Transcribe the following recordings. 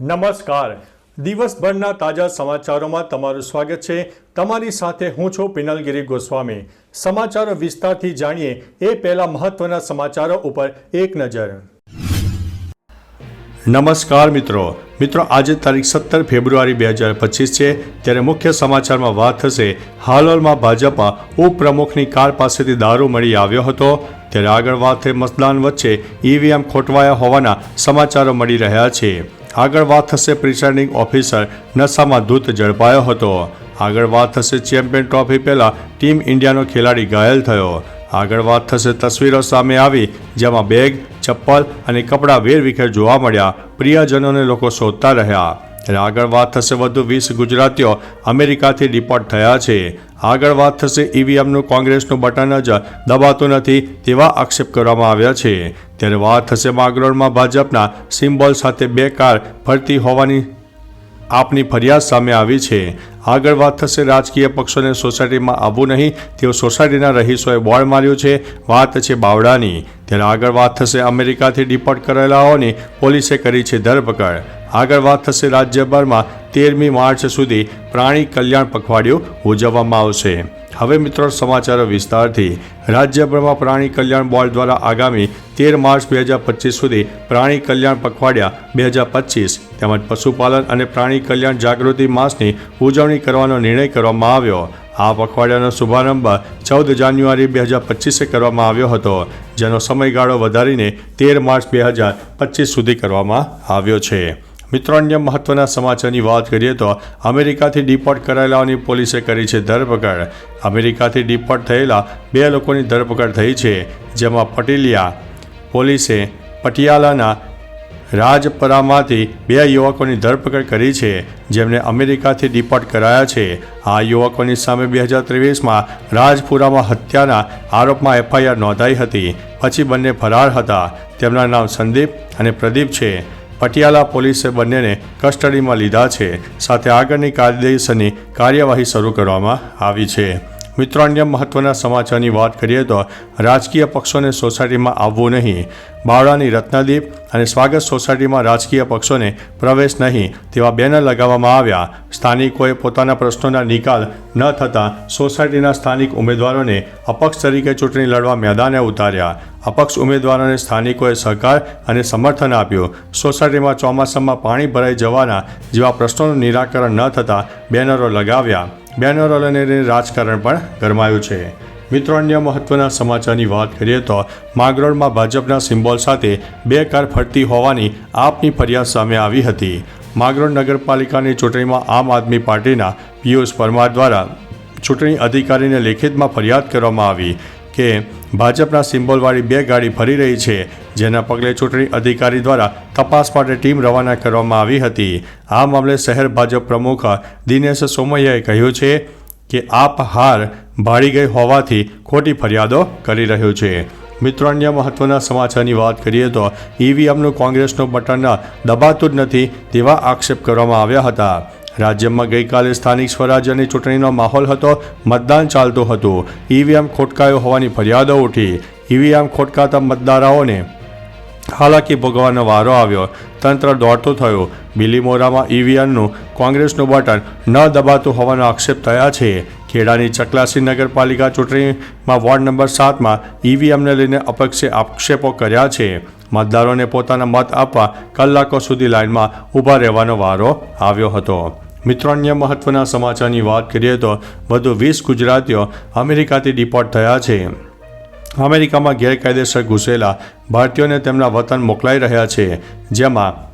નમસ્કાર. દિવસભરના તાજા સમાચારોમાં તમારું સ્વાગત છે. તમારી સાથે હું છું પિનલગીરી ગોસ્વામી. સમાચારો વિસ્તારથી જાણીએ એ પહેલા મહત્વના સમાચારો ઉપર એક નજર. નમસ્કાર મિત્રો. મિત્રો, આજે તારીખ સત્તર ફેબ્રુઆરી બે હજાર પચીસ છે. ત્યારે મુખ્ય સમાચારમાં વાત થશે. હાલોલમાં ભાજપા ઉપપ્રમુખની કાર પાસેથી દારૂ મળી આવ્યો હતો. ત્યારે આગળ વાત થઈ મતદાન વચ્ચે ઈવીએમ ખોટવાયા હોવાના સમાચારો મળી રહ્યા છે. આગળ વાત થશે પ્રિસાઇડિંગ ઓફિસર નશામાં ધૂત ઝડપાયો હતો. આગળ વાત થશે ચેમ્પિયન ટ્રોફી પહેલાં ટીમ ઇન્ડિયાનો ખેલાડી ઘાયલ થયો. આગળ વાત થશે તસવીરો સામે આવી, જેમાં બેગ, ચપ્પલ અને કપડાં વેરવિખેર જોવા મળ્યા. પ્રિયજનોને લોકો શોધતા રહ્યા. ત્યારે આગળ વાત થશે વધુ વીસ ગુજરાતીઓ અમેરિકાથી ડિપોર્ટ થયા છે. આગળ વાત થશે ઈવીએમનું કોંગ્રેસનું બટન જ દબાતું નથી તેવા આક્ષેપ કરવામાં આવ્યા છે. ત્યારે વાત થશે માગરોળમાં ભાજપના સિમ્બોલ સાથે બે કાર ફરતી હોવાની આપની ફરિયાદ સામે આવી છે. આગળ વાત થશે રાજકીય પક્ષોને સોસાયટીમાં આવવું નહીં તેઓ સોસાયટીના રહીશોએ બોર્ડ માર્યું છે. વાત છે બાવડાની ત્યારે આગળ વાત થશે અમેરિકાથી ડિપોર્ટ કરેલાઓની પોલીસે કરી છે ધરપકડ. આગળ વાત થશે રાજ્યભરમાં તેરમી માર્ચ સુધી પ્રાણી કલ્યાણ પખવાડિયું ઉજવવામાં આવશે. હવે મિત્રો સમાચારો વિસ્તારથી. રાજ્યભરમાં પ્રાણી કલ્યાણ બોર્ડ દ્વારા આગામી તેર માર્ચ બે હજાર પચીસ સુધી પ્રાણી કલ્યાણ પખવાડિયા બે હજાર પચીસ તેમજ પશુપાલન અને પ્રાણી કલ્યાણ જાગૃતિ માસની ઉજવણી કરવાનો નિર્ણય કરવામાં આવ્યો. આ પખવાડિયાનો શુભારંભ ચૌદ જાન્યુઆરી બે હજાર પચીસે કરવામાં આવ્યો હતો, જેનો સમયગાળો વધારીને તેર માર્ચ બે હજાર પચીસ સુધી કરવામાં આવ્યો છે. મિત્રો અન્ય મહત્વના સમાચારની વાત કરીએ તો અમેરિકાથી ડિપોર્ટ કરાયેલાઓની પોલીસે કરી છે ધરપકડ. અમેરિકાથી ડિપોર્ટ થયેલા બે લોકોની ધરપકડ થઈ છે, જેમાં પટેલિયા પોલીસે પટિયાલાના રાજપરામાંથી બે યુવકોની ધરપકડ કરી છે, જેમને અમેરિકાથી ડિપોર્ટ કરાયા છે. આ યુવકોની સામે બે હજાર ત્રેવીસમાં રાજપુરામાં હત્યાના આરોપમાં એફઆઈઆર નોંધાઈ હતી. પછી બંને ફરાર હતા. તેમના નામ સંદીપ અને પ્રદીપ છે. પટિયાલા પોલીસે બંનેને કસ્ટડીમાં લીધા છે. સાથે આગળની કાયદેસરની કાર્યવાહી શરૂ કરવામાં આવી છે. મિત્રો, અન્ય મહત્વના સમાચારની વાત કરીએ તો રાજકીય પક્ષોને સોસાયટીમાં આવવું નહીં. બાવળાની રત્નદીપ અને સ્વાગત સોસાયટીમાં રાજકીય પક્ષોને પ્રવેશ નહીં તેવા બેનર લગાવવામાં આવ્યા. સ્થાનિકોએ પોતાના પ્રશ્નોના નિકાલ ન થતાં સોસાયટીના સ્થાનિક ઉમેદવારોને અપક્ષ તરીકે ચૂંટણી લડવા મેદાને ઉતાર્યા. અપક્ષ ઉમેદવારોને સ્થાનિકોએ સહકાર અને સમર્થન આપ્યું. સોસાયટીમાં ચોમાસામાં પાણી ભરાઈ જવાના જેવા પ્રશ્નોનું નિરાકરણ ન થતાં બેનરો લગાવ્યા. બેનરો લઈને રાજકારણ પણ ગરમાયું છે. મિત્રો, અન્ય મહત્વના સમાચારની વાત કરીએ તો માંગરોળમાં ભાજપના સિમ્બોલ સાથે બે કાર ફરતી હોવાની આપની ફરિયાદ સામે આવી હતી. માંગરોળ નગરપાલિકાની ચૂંટણીમાં આમ આદમી પાર્ટીના પિયુષ પરમાર દ્વારા ચૂંટણી અધિકારીને લેખિતમાં ફરિયાદ કરવામાં આવી. કે ભાજપના સિમ્બોલવાળી બે ગાડી ફરી રહી છે, જેના પગલે ચૂંટણી અધિકારી દ્વારા તપાસ માટે ટીમ રવાના કરવામાં આવી હતી. આ મામલે શહેર ભાજપ પ્રમુખ દિનેશ સોમૈયાએ કહ્યું છે કે આપ હાર ભાળી ગઈ હોવાથી ખોટી ફરિયાદો કરી રહ્યું છે. મિત્રો, અન્ય મહત્વના સમાચારની વાત કરીએ તો ઈવીએમનું કોંગ્રેસનું બટન દબાતું જ નથી તેવા આક્ષેપ કરવામાં આવ્યા હતા. રાજ્યમાં ગઈકાલે સ્થાનિક સ્વરાજ્યની ચૂંટણીનો માહોલ હતો, મતદાન ચાલતું હતું. ઈવીએમ ખોટકાયો હોવાની ફરિયાદો ઉઠી. ઈવીએમ ખોટકાતા મતદારાઓને હાલાકી ભોગવવાનો વારો આવ્યો. તંત્ર દોડતું થયું. બિલીમોરામાં ઈવીએમનું કોંગ્રેસનું બટન ન દબાતું હોવાનો આક્ષેપ થયા છે. ખેડાની ચકલાસી નગરપાલિકા ચૂંટણીમાં વોર્ડ નંબર સાતમાં ઈવીએમને લઈને અપક્ષે આક્ષેપો કર્યા છે. મતદારોને પોતાના મત આપવા કલાકો સુધી લાઇનમાં ઊભા રહેવાનો વારો આવ્યો હતો. મિત્રો, અન્ય મહત્વના સમાચારની વાત કરીએ તો વધુ વીસ ગુજરાતીઓ અમેરિકાથી ડિપોર્ટ થયા છે. અમેરિકામાં ગેરકાયદેસર ઘૂસેલા ભારતીયોને તેમના વતન મોકલાઈ રહ્યા છે, જેમાં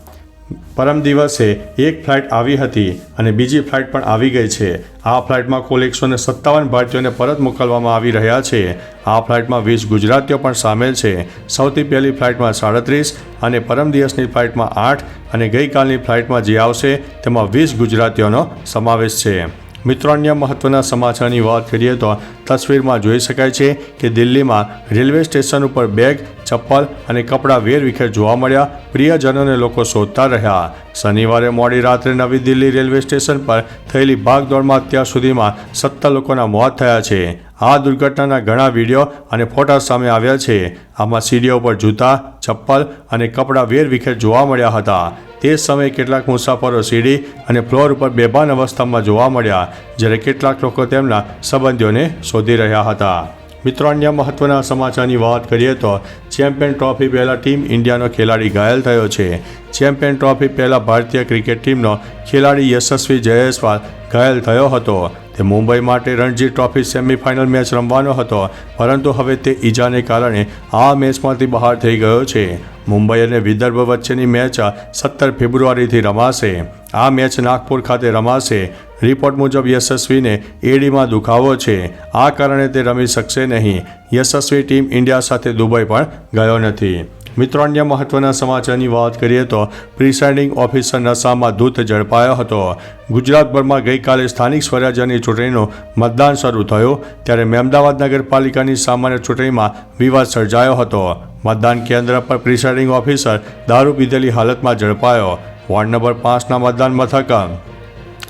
પરમ દિવસે એક ફ્લાઇટ આવી હતી અને બીજી ફ્લાઇટ પણ આવી ગઈ છે. આ ફ્લાઇટમાં કુલ એકસો ને સત્તાવન ભારતીયોને પરત મોકલવામાં આવી રહ્યા છે. આ ફ્લાઇટમાં વીસ ગુજરાતીઓ પણ સામેલ છે. સૌથી પહેલી ફ્લાઇટમાં સાડત્રીસ અને પરમ દિવસની ફ્લાઇટમાં આઠ અને ગઈકાલની ફ્લાઇટમાં જે આવશે તેમાં વીસ ગુજરાતીઓનો સમાવેશ છે. મિત્રો, અન્ય મહત્વના સમાચારની વાત કરીએ તો તસવીરમાં જોઈ શકાય છે કે દિલ્હીમાં રેલવે સ્ટેશન ઉપર બેગ ચપ્પલ અને કપડાં વેરવિખેર જોવા મળ્યા. પ્રિયજનોને લોકો શોધતા રહ્યા. શનિવારે મોડી રાત્રે નવી દિલ્હી રેલવે સ્ટેશન પર થયેલી ભાગદોડમાં અત્યાર સુધીમાં સત્તર લોકોના મોત થયા છે. આ દુર્ઘટનાના ઘણા વીડિયો અને ફોટા સામે આવ્યા છે. આમાં સીડીઓ પર જૂતા, ચપ્પલ અને કપડાં વેરવિખેર જોવા મળ્યા હતા. તે સમયે કેટલાક મુસાફરો સીડી અને ફ્લોર ઉપર બેભાન અવસ્થામાં જોવા મળ્યા, જ્યારે કેટલાક લોકો તેમના સંબંધીઓને શોધી રહ્યા હતા. મિત્રો, અન્ય મહત્વના સમાચારની વાત કરીએ તો ચેમ્પિયન ટ્રોફી પહેલાં ટીમ ઇન્ડિયાનો ખેલાડી ઘાયલ થયો છે. ચેમ્પિયન ટ્રોફી પહેલાં ભારતીય ક્રિકેટ ટીમનો ખેલાડી યશસ્વી જયસ્વાલ ઘાયલ થયો હતો. તે મુંબઈ માટે રણજી ટ્રોફી સેમિફાઇનલ મેચ રમવાનો હતો, પરંતુ હવે તે ઈજાને કારણે આ મેચમાંથી બહાર થઈ ગયો છે. મુંબઈ અને વિદર્ભ વચ્ચેની મેચ સત્તર ફેબ્રુઆરીથી રમાશે. આ મેચ નાગપુર ખાતે રમાશે. રિપોર્ટ મુજબ યશસ્વીને એડીમાં દુખાવો છે. આ કારણે તે રમી શકશે નહીં. યશસ્વી ટીમ ઇન્ડિયા સાથે દુબઈ પણ ગયો નથી. મિત્રો, અન્ય મહત્વના સમાચારની વાત કરીએ તો પ્રિસાઇડિંગ ઓફિસર નશામાં ધૂત ઝડપાયો હતો. ગુજરાતભરમાં ગઈકાલે સ્થાનિક સ્વરાજ્યની ચૂંટણીનું મતદાન શરૂ થયું ત્યારે મહેમદાવાદ નગરપાલિકાની સામાન્ય ચૂંટણીમાં વિવાદ સર્જાયો હતો. મતદાન કેન્દ્ર પર પ્રિસાઇડિંગ ઓફિસર દારૂ પીધેલી હાલતમાં ઝડપાયો. વોર્ડ નંબર પાંચના મતદાન મથક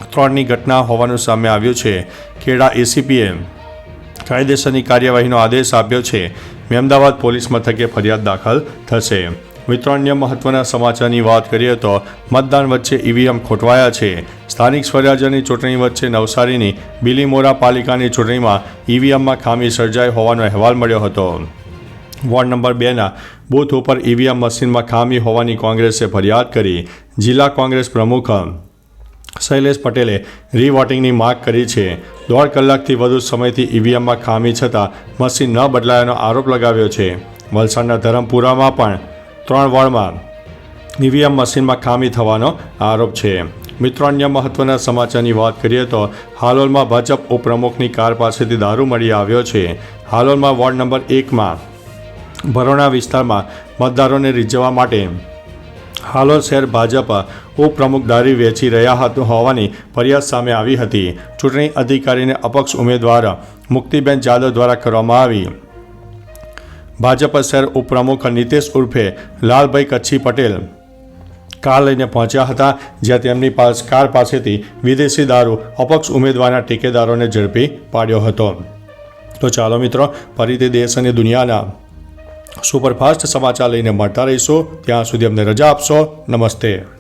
ત્રણની ઘટના હોવાનું સામે આવ્યું છે. ખેડા એસીપીએ કાયદેસરની કાર્યવાહીનો આદેશ આપ્યો છે. મહેમદાવાદ પોલીસ મથકે ફરિયાદ દાખલ થશે. મિત્રો, અન્ય મહત્વના સમાચારની વાત કરીએ તો મતદાન વચ્ચે ઈવીએમ ખોટવાયા છે. સ્થાનિક સ્વરાજ્યની ચૂંટણી વચ્ચે નવસારીની બિલીમોરા પાલિકાની ચૂંટણીમાં ઈવીએમમાં ખામી સર્જાઈ હોવાનો અહેવાલ મળ્યો હતો. વોર્ડ નંબર બેના બૂથ ઉપર ઈવીએમ મશીનમાં ખામી હોવાની કોંગ્રેસે ફરિયાદ કરી. જિલ્લા કોંગ્રેસ પ્રમુખ શૈલેષ પટેલે રીવોટિંગની માગ કરી છે. દોઢ કલાકથી વધુ સમયથી ઈવીએમમાં ખામી છતાં મશીન ન બદલાયાનો આરોપ લગાવ્યો છે. વલસાડના ધરમપુરામાં પણ ત્રણ વોર્ડમાં ઈવીએમ મશીનમાં ખામી થવાનો આરોપ છે. મિત્રો, અન્ય મહત્વના સમાચારની વાત કરીએ તો હાલોલમાં ભાજપ ઉપપ્રમુખની કાર પાસેથી દારૂ મળી આવ્યો છે. હાલોલમાં વોર્ડ નંબર એકમાં ભરોણા વિસ્તારમાં મતદારોને રીઝવવા માટે હાલોલ શહેર ભાજપ ઉપપ્રમુખ દારૂ વેચી રહ્યા હતા હોવાની ફરિયાદ સામે આવી હતી. ચૂંટણી અધિકારીને અપક્ષ ઉમેદવાર મુક્તિબેન જાદવ દ્વારા કરવામાં આવી. ભાજપ શહેર ઉપપ્રમુખ નીતેશ ઉર્ફે લાલભાઈ કચ્છી પટેલ કાર લઈને પહોંચ્યા હતા, જ્યાં તેમની પાસ કાર પાસેથી વિદેશી દારૂ અપક્ષ ઉમેદવારના ટેકેદારોને ઝડપી પાડ્યો હતો. તો ચાલો મિત્રો, ફરીથી દેશ અને દુનિયાના સુપરફાસ્ટ સમાચાર લઈને મળતા રહીશું. ત્યાં સુધી અમને રજા આપશો. નમસ્તે.